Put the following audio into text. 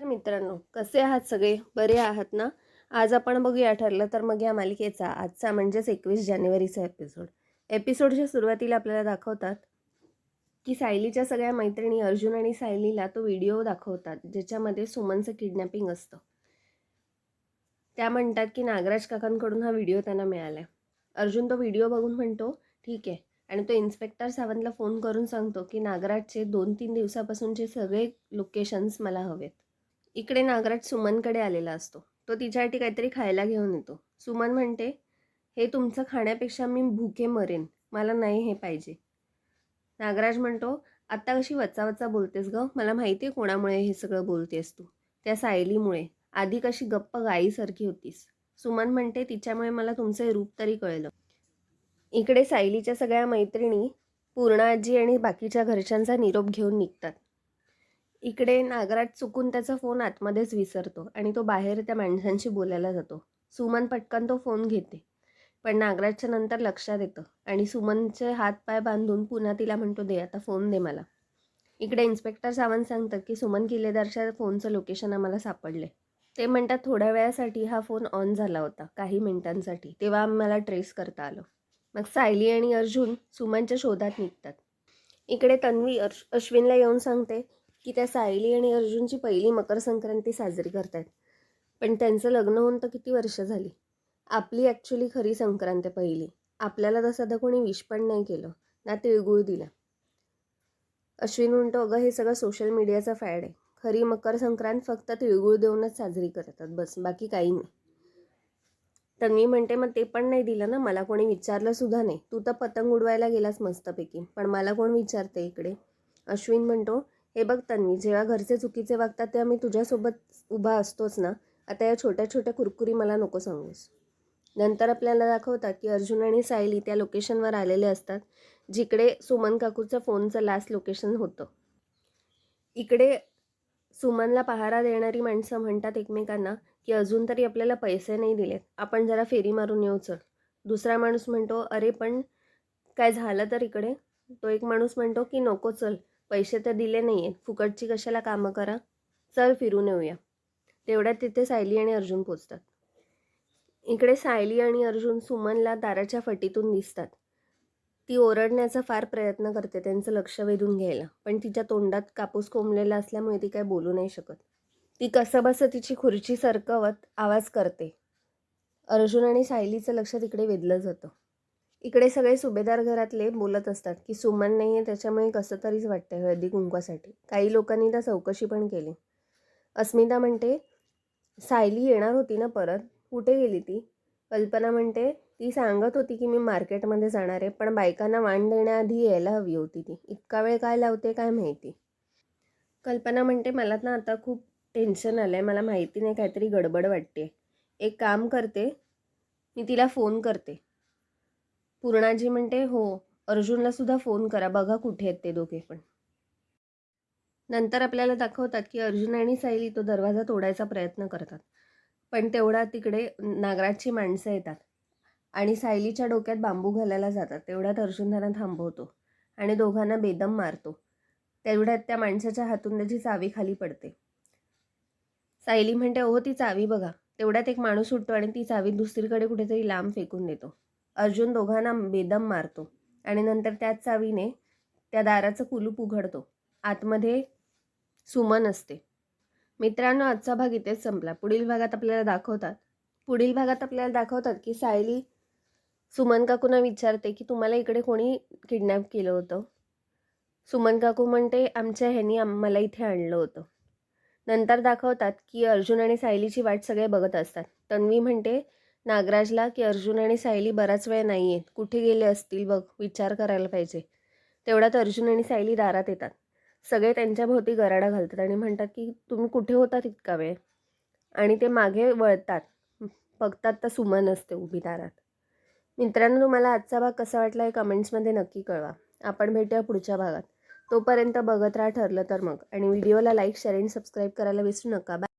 तर मित्रांनो कसे आहात सगळे? बरे आहात ना? आज आपण बघूया ठरलं तर मग या मालिकेचा आजचा म्हणजेच एकवीस जानेवारीचा एपिसोड एपिसोडच्या सुरुवातीला आपल्याला दाखवतात की सायलीच्या सगळ्या मैत्रिणी अर्जुन आणि सायलीला तो व्हिडिओ दाखवतात ज्याच्यामध्ये सुमनचं किडनॅपिंग असतं. त्या म्हणतात की नागराज काकांकडून हा व्हिडिओ त्यांना मिळाला आहे अर्जुन तो व्हिडिओ बघून म्हणतो ठीक आहे. आणि तो इन्स्पेक्टर सावंतला फोन करून सांगतो की नागराजचे दोन तीन दिवसापासूनचे सगळे लोकेशन्स मला हवेत. इकडे नागराज सुमनकडे आलेला असतो. तो तिच्यासाठी काहीतरी खायला घेऊन येतो. सुमन म्हणते हे तुमचं खाण्यापेक्षा मी भुके मरेन. मला नाही हे पाहिजे. नागराज म्हणतो आत्ता कशी वचा वचा बोलतेस ग? मला माहिती आहे कोणामुळे हे सगळं बोलतेस तू. त्या सायलीमुळे. आधी कशी गप्प गाईसारखी होतीस. सुमन म्हणते तिच्यामुळे मला तुमचं रूप तरी कळलं. इकडे सायलीच्या सगळ्या मैत्रिणी पूर्णाजी आणि बाकीच्या घरच्यांचा निरोप घेऊन निघतात. इकडे नागराज चुकून त्याचा फोन आतमध्येच विसरतो आणि तो बाहेर त्या माणसांशी बोलायला जातो. सुमन पटकन तो फोन घेते. पण नागराजच्या नंतर लक्षात येतं आणि सुमनचे हात पाय बांधून पुन्हा तिला म्हणतो दे आता फोन दे मला. इकडे इन्स्पेक्टर सावंत सांगतात की सुमन किल्लेदारच्या फोनचं लोकेशन आम्हाला सापडले ते म्हणतात थोड्या वेळासाठी हा फोन ऑन झाला होता काही मिनिटांसाठी तेव्हा आम्हाला ट्रेस करता आलं. मग सायली आणि अर्जुन सुमनच्या शोधात निघतात. इकडे तन्वी अर्श अश्विनला येऊन सांगते की त्या सायली आणि अर्जुनची पहिली मकर संक्रांती साजरी करतायत. पण त्यांचं लग्न होऊन तर किती वर्ष झाली? आपली ॲक्च्युली खरी संक्रांत आहे पहिली. आपल्याला तर सध्या कोणी विश पण नाही केलं. ना तिळगुळ दिला. अश्विन म्हणतो अगं हे सगळं सोशल मीडियाचा फॅड आहे. खरी मकर संक्रांत फक्त तिळगुळ देऊनच साजरी करतात बस बाकी काही नाही. तन्वी म्हणते मग ते पण नाही दिलं ना? मला कोणी विचारलं सुद्धा नाही. तू तर पतंग उडवायला गेलास मस्तपैकी. पण मला कोण विचारते इकडे? अश्विन म्हणतो हे बघ तन्वी जेव्हा घरचे चुकीचे वागतात तेव्हा मी तुझ्यासोबत उभा असतोच ना? आता या छोट्या छोट्या कुरकुरी मला नको सांगूस. नंतर आपल्याला दाखवतात की अर्जुन आणि सायली त्या लोकेशनवर आलेले असतात जिकडे सुमन काकूचं फोनचं लास्ट लोकेशन होतं. इकडे सुमनला पहारा देणारी माणसं म्हणतात एकमेकांना की अजून तरी आपल्याला पैसे नाही दिलेत. आपण जरा फेरी मारून येऊ चल. दुसरा माणूस म्हणतो अरे पण काय झालं तर इकडे? तो एक माणूस म्हणतो की नको चल. पैसे तर दिले नाही आहेत फुकटची कशाला कामं करा? चल फिरून येऊया. तेवढ्यात तिथे सायली आणि अर्जुन पोचतात. इकडे सायली आणि अर्जुन सुमनला दाराच्या फटीतून दिसतात. ती ओरडण्याचा फार प्रयत्न करते त्यांचं लक्ष वेधून घ्यायला. पण तिच्या तोंडात कापूस कोंबलेला असल्यामुळे ती काय बोलू नाही शकत. ती कसंबसं तिची खुर्ची सरकवत आवाज करते. अर्जुन आणि सायलीचं लक्ष तिकडे वेधलं जातं. इकडे सगळे सुभेदार घरातले बोलत असतात की सुमन नाही आहे त्याच्यामुळे कसं तरीच वाटतं हळदी कुंकवासाठी काही लोकांनी त्या चौकशी पण केली. अस्मिता म्हणते सायली येणार होती ना परत? कुठे गेली ती? कल्पना म्हणते ती सांगत होती की मी मार्केटमध्ये जाणार आहे पण बायकांना वाण देण्याआधी यायला हवी होती ती. इतका वेळ काय लावते काय माहिती? कल्पना म्हणते मला ना आता खूप टेन्शन आलं आहे मला माहिती नाही काहीतरी गडबड वाटते एक काम करते मी तिला फोन करते. पूर्णाजी म्हणते हो अर्जुनला सुद्धा फोन करा बघा कुठे आहेत ते दोघे पण. नंतर आपल्याला दाखवतात की अर्जुन आणि सायली तो दरवाजा तोडायचा प्रयत्न करतात. पण तेवढा तिकडे नागराजची माणसं येतात आणि सायलीच्या डोक्यात बांबू घालायला जातात. तेवढ्यात अर्जुन त्यांना थांबवतो आणि दोघांना बेदम मारतो. तेवढ्यात त्या माणसाच्या हातून त्याची चावी खाली पडते. सायली म्हणते हो ती चावी बघा. तेवढ्यात एक माणूस उठतो आणि ती चावी दुसरीकडे कुठेतरी लांब फेकून देतो. अर्जुन दोघांना बेदम मारतो आणि नंतर त्याच चावीने त्या दाराचं कुलूप उघडतो. आतमध्ये सुमन असते. मित्रांनो आजचा भाग इथेच संपला. पुढील भागात आपल्याला दाखवतात. पुढील भागात आपल्याला दाखवतात की सायली सुमन काकूंना विचारते की तुम्हाला इकडे कोणी किडनॅप केलं होतं? सुमन काकू म्हणते आमच्या ह्यांनी आम्हाला इथे आणलं होतं. नंतर दाखवतात की अर्जुन आणि सायलीची वाट सगळे बघत असतात. तन्वी म्हणते नागराजला की अर्जुन आणि सायली बराच वेळ नाही आहेत कुठे गेले असतील बघ विचार करायला पाहिजे. तेवढ्यात अर्जुन आणि सायली दारात येतात. सगळे त्यांच्या भोवती गराडा घालतात आणि म्हणतात की तुम्ही कुठे होतात इतका वेळ? आणि ते मागे वळतात. बघतात तर सुमन असते उभी दारात. मित्रांनो तुम्हाला आजचा भाग कसा वाटला हे कमेंट्समध्ये नक्की कळवा. आपण भेटूया पुढच्या भागात. तोपर्यंत बघत राहा ठरलं तर मग. आणि व्हिडिओला लाईक शेअर अँड सबस्क्राईब करायला विसरू नका. बाय.